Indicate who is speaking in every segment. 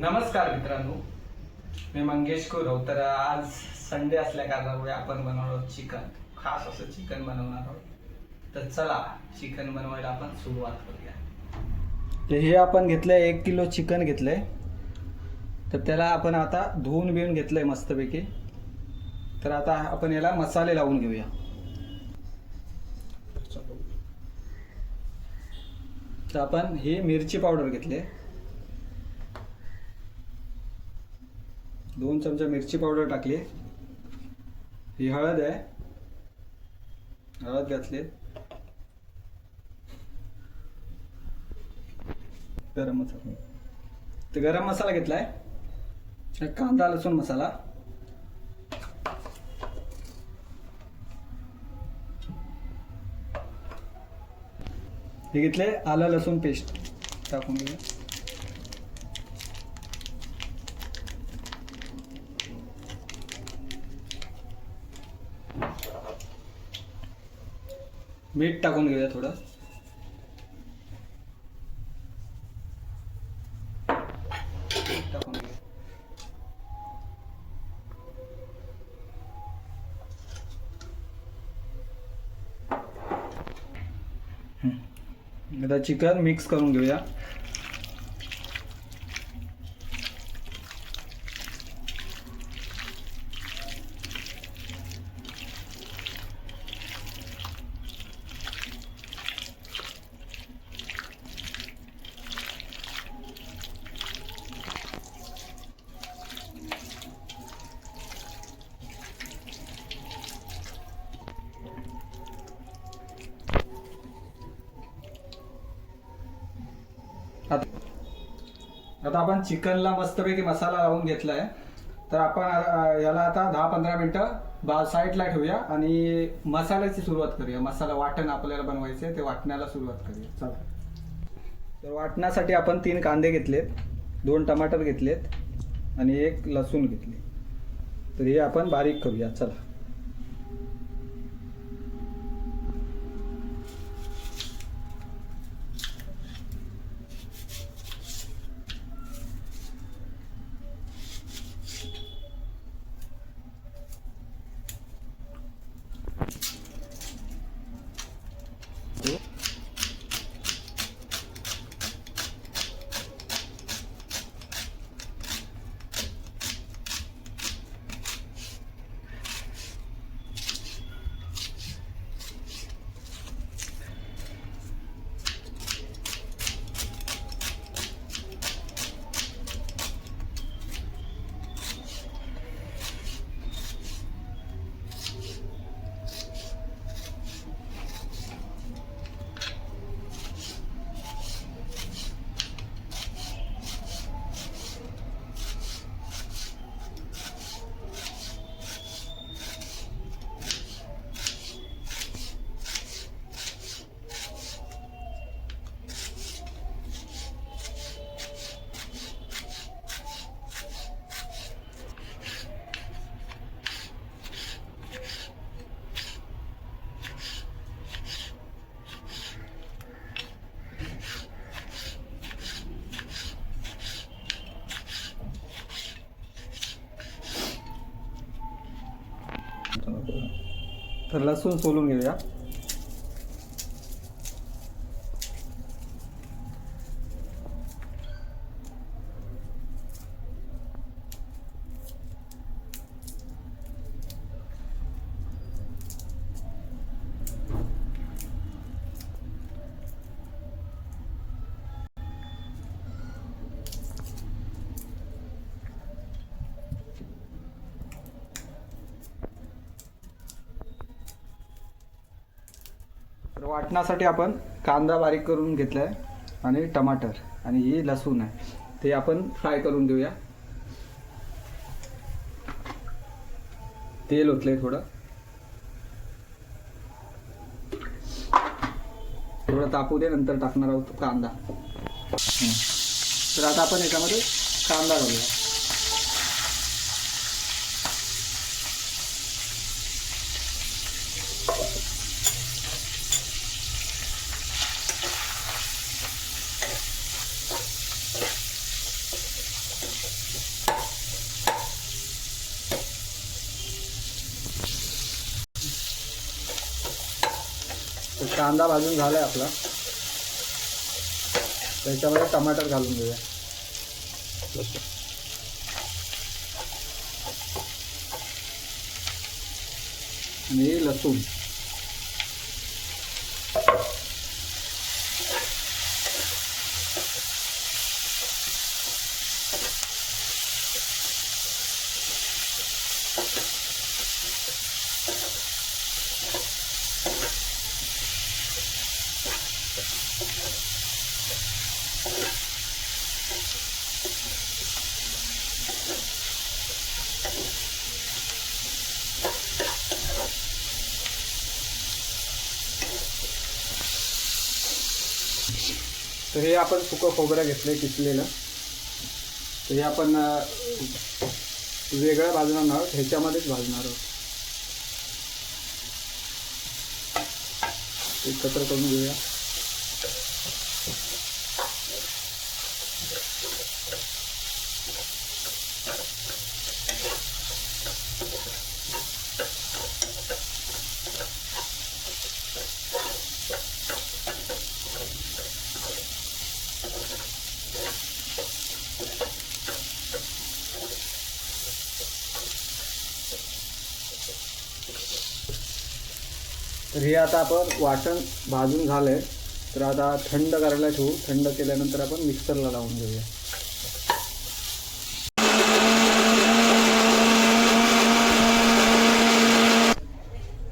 Speaker 1: नमस्कार मित्रांनो. मी मंगेश कुरव तर आज संडे असल्या कारणामुळे आपण बनवणार आहोत चिकन. खास असं चिकन बनवणार आहोत. तर चला चिकन बनवायला आपण सुरुवात करूया. तर हे आपण घेतलंय एक किलो चिकन घेतलंय. तर त्याला आपण आता धुवून बिवून घेतलंय मस्तपैकी. तर आता आपण याला मसाले लावून घेऊया. तर आपण ही मिरची पावडर घेतली दोन चमचा मिरची पावडर टाकली. ही हळद आहे. हळद घातली. गरम मसाला. तर गरम मसाला घेतलाय? कांदा लसूण मसाला. हे घेतले आलं लसूण पेस्ट टाकून घेऊया. मीठ टाकून घेऊया थोडं. मीठ टाकून घेऊया आता चिकन मिक्स करून घेऊया. आता आता आपण चिकनला मस्तपैकी मसाला लावून घेतलाय. तर आपण याला आता दहा पंधरा मिनटं बा साईडला ठेवूया आणि मसाल्याची सुरुवात करूया. मसाला वाटण आपल्याला बनवायचे आहे, ते वाटण्याला सुरुवात करूया. चला. तर वाटण्यासाठी आपण तीन कांदे घेतलेत दोन टमाटर घेतलेत आणि एक लसूण घेतले. तर हे आपण बारीक करूया. चला. तर लसूण सोलून घेऊया. तर वाटण्यासाठी आपण कांदा बारीक करून घेतला आहे आणि टमाटर आणि ही लसूण आहे. ते आपण फ्राय करून घेऊया. तेल ओतलंय थोडं. थोडं तापू दे नंतर टाकणार आहोत कांदा. तर आता आपण याच्यामध्ये कांदा घालूया. कांदा भाजून झालाय आपला. त्याच्यामध्ये टमाटर घालून घेऊया. आणि लसूण. तर हे आपण सुकं खोबरं घेतलंय किसलेलं. तर हे आपण वेगळं भाजणार आहोत ह्याच्यामध्येच भाजणार आहोत. एकत्र करून घेऊया. तर हे आता आपण वाटण भाजून झालंय. तर आता थंड करायला ठेवू. थंड केल्यानंतर आपण मिक्सरला लावून घेऊया.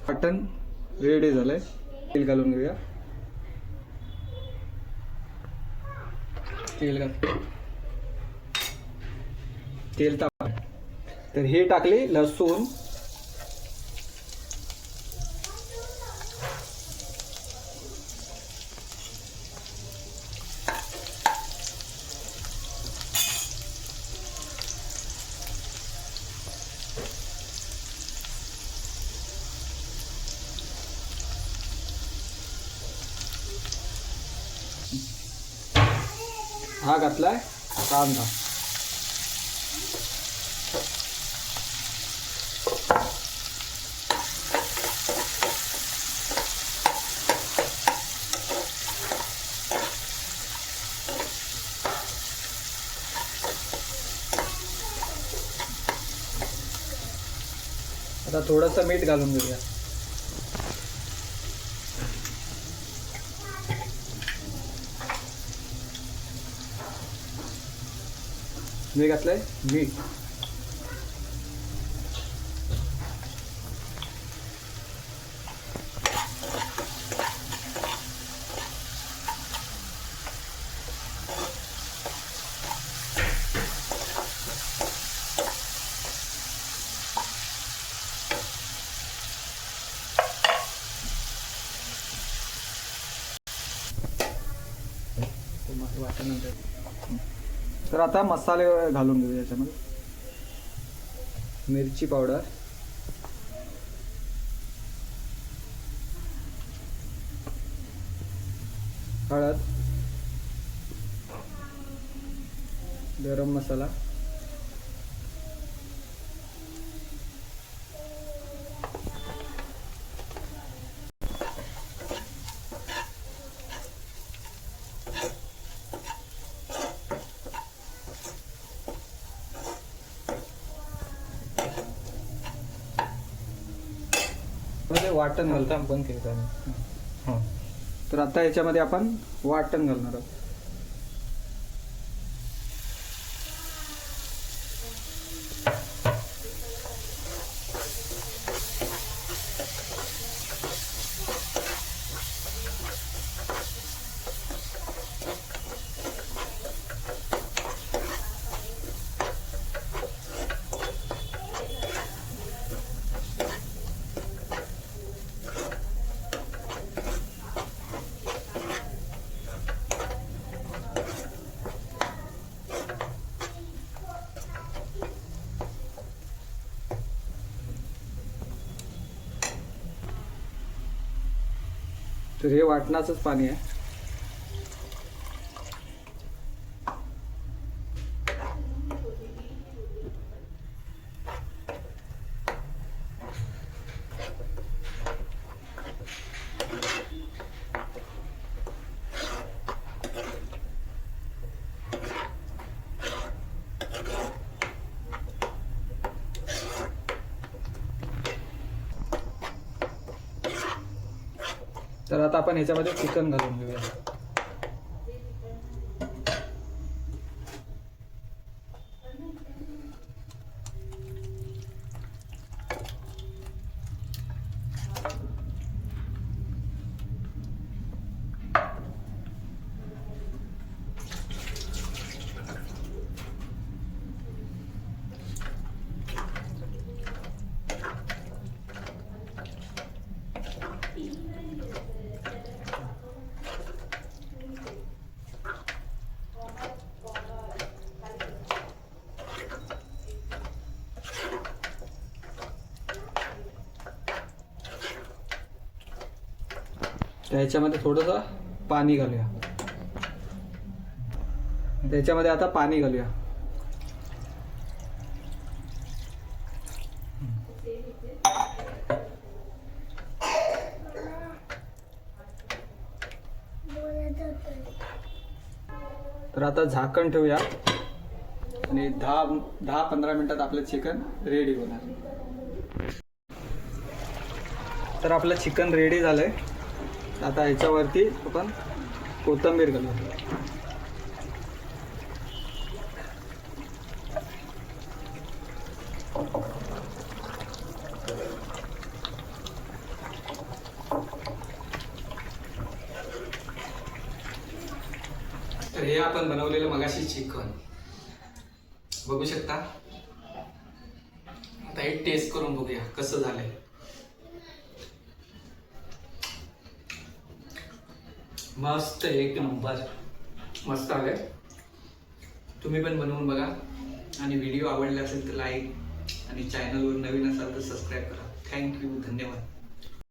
Speaker 1: वाटण रेडी झालंय. तेल घालून घेऊया. तेल घाल. तेल ताप. तर हे टाकले लसूण हा घातलाय कांदा आता थोडंसं मीठ घालून घेऊया. मी. घातलंय मीठ तर आता मसाले घालून घेऊ याच्यामध्ये. मिरची पावडर. हळद. गरम मसाला. वाटण घालतो
Speaker 2: बंद केलं हां.
Speaker 1: तर आता याच्यामध्ये आपण वाटण घालणार आहोत. तर हे वाटणाचंच पाणी आहे. तर आता आपण ह्याच्यामध्ये चिकन घालून घेऊया. त्याच्यामध्ये थोडंसं पाणी घालूया. त्याच्यामध्ये आता पाणी घालूया. तर आता झाकण ठेवूया. आणि दहा दहा पंधरा मिनिटात आपलं चिकन रेडी होणार. तर आपलं चिकन रेडी झालंय. आता ह्याच्यावरती आपण कोथिंबीर घालू. तर हे आपण बनवलेलं मगाशी चिकन. बघू शकता? आता हे टेस्ट करून बघूया कसं झालंय. मस्त एक नंबर. मस्त आले. तुम्ही पण बनवून बघा. आणि व्हिडिओ आवडला असेल तर लाईक आणि चॅनलवर नवीन असाल तर सबस्क्राईब करा. थँक्यू धन्यवाद.